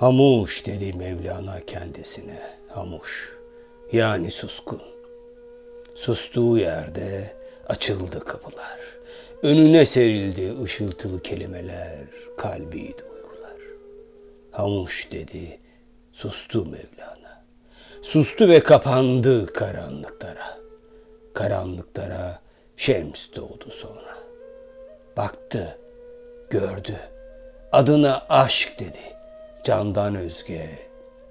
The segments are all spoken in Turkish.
Hamuş dedi Mevlana kendisine. Hamuş. Yani suskun. Sustuğu yerde açıldı kapılar. Önüne serildi ışıltılı kelimeler, kalbi duygular. Hamuş dedi, sustu Mevlana. Sustu ve kapandı karanlıklara. Karanlıklara şems doğdu sonra. Baktı, gördü. Adına aşk dedi. Candan özge,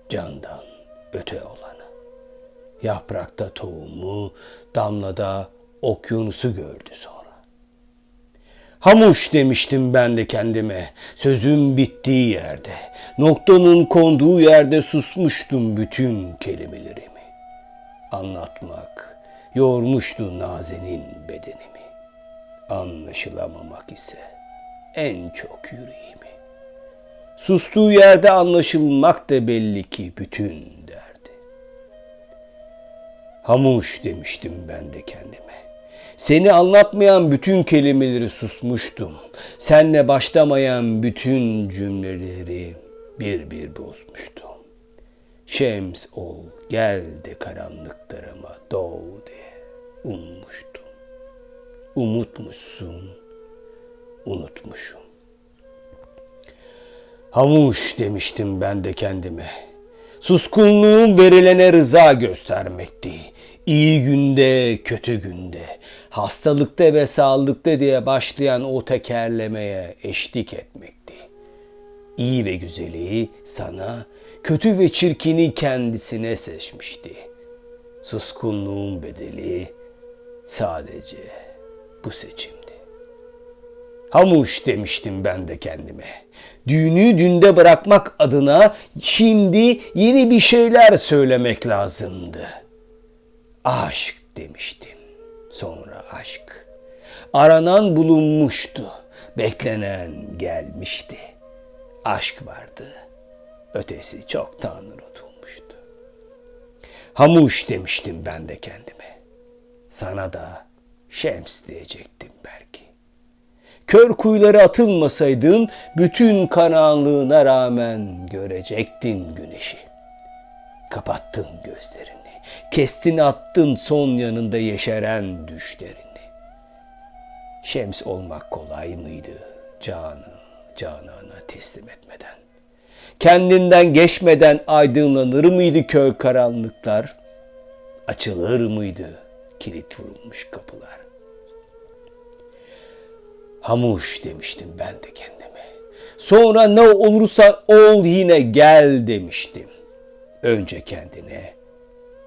candan öte olanı. Yaprakta tohumu, damlada okyanusu gördü sonra. Hamuş demiştim ben de kendime. Sözüm bittiği yerde, noktanın konduğu yerde susmuştum bütün kelimelerimi. Anlatmak yormuştu nazenin bedenimi. Anlaşılamamak ise en çok yüreğimi. Sustuğu yerde anlaşılmak da belli ki bütün derdi. Hamuş demiştim ben de kendime. Seni anlatmayan bütün kelimeleri susmuştum. Senle başlamayan bütün cümleleri bir bir bozmuştum. Şems ol gel de karanlıklarıma doğ diye ummuştum. Umutmuşsun, unutmuşum. Hamuş demiştim ben de kendime. Suskunluğum verilene rıza göstermekti. İyi günde, kötü günde, hastalıkta ve sağlıkta diye başlayan o tekerlemeye eşlik etmekti. İyi ve güzeli sana, kötü ve çirkini kendisine seçmişti. Suskunluğun bedeli sadece bu seçimdi. Hamuş demiştim ben de kendime. Düğünü dünde bırakmak adına şimdi yeni bir şeyler söylemek lazımdı. Aşk demiştim. Sonra aşk. Aranan bulunmuştu. Beklenen gelmişti. Aşk vardı. Ötesi çoktan unutulmuştu. Hamuş demiştim ben de kendime. Sana da şems diyecektim belki. Kör kuyulara atılmasaydın bütün karanlığına rağmen görecektin güneşi. Kapattın gözlerini, kestin attın son yanında yeşeren düşlerini. Şems olmak kolay mıydı canı canana teslim etmeden? Kendinden geçmeden aydınlanır mıydı köy karanlıklar? Açılır mıydı kilit vurulmuş kapılar? Hamuş demiştim ben de kendime. Sonra ne olursa ol yine gel demiştim. Önce kendine,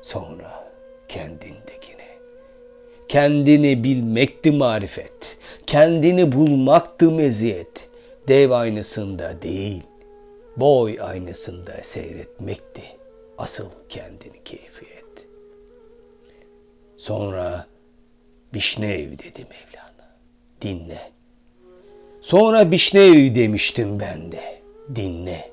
sonra kendindekine. Kendini bilmekti marifet, kendini bulmaktı meziyet. Dev aynasında değil, boy aynasında seyretmekti asıl kendini keyfiyet. Sonra Bişnev dedi Mevlana. Dinle. Sonra Bişnev demiştim ben de. Dinle.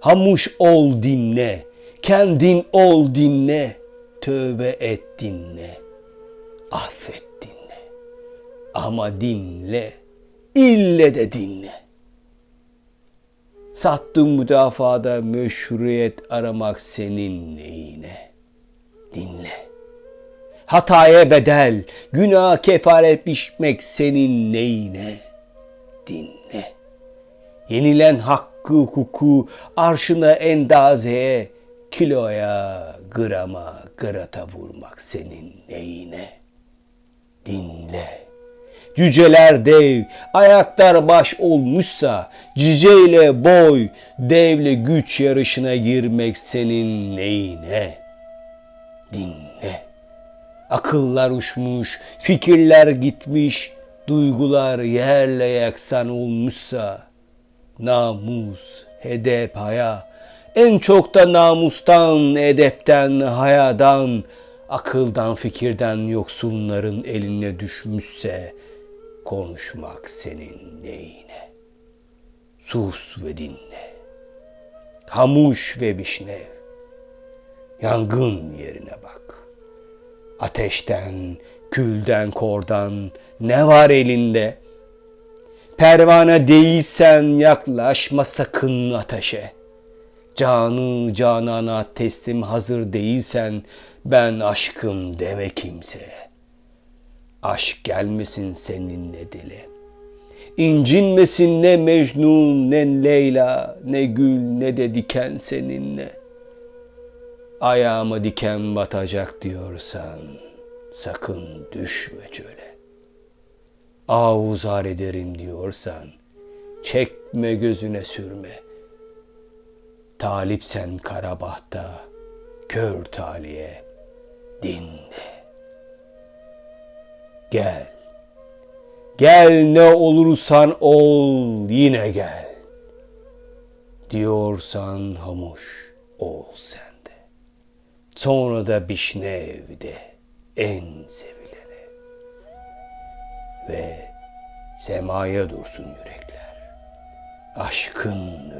Hamuş ol dinle. Kendin ol dinle. Tövbe et dinle. Affet dinle. Ama dinle. İlle de dinle. Sattın müdafada meşruiyet aramak senin neyine? Dinle. Hataya bedel, günah kefaret biçmek senin neyine? Dinle. Yenilen hakkı hukuku arşına endazeye, kiloya, grama, grata vurmak senin neyine? Dinle. Cüceler dev, ayaklar baş olmuşsa, ciceyle boy, devle güç yarışına girmek senin neyine? Dinle. Akıllar uçmuş, fikirler gitmiş, duygular yerle yaksan olmuşsa, namus, hedef, haya, en çok da namustan, edepten, hayadan, akıldan, fikirden yoksunların eline düşmüşse, konuşmak senin neyine? Sus ve dinle. Hamuş ve bişnev. Yangın yerine bak. Ateşten, külden, kordan ne var elinde? Pervane değilsen yaklaşma sakın ateşe. Canı canana teslim hazır değilsen ben aşkım deme kimseye. Aşk gelmesin seninle dile. İncinmesin ne Mecnun ne Leyla ne gül ne de diken seninle. Ayağıma diken batacak diyorsan sakın düşme çöle. Avuzar ederim diyorsan çekme gözüne sürme. Talipsen karabahta kör taliye dinle. Gel. Gel ne olursan ol yine gel. Diyorsan hamuş ol sen de. Sonra da Bişnev'de en sevilene. Ve semaya dursun yürekler. Aşkın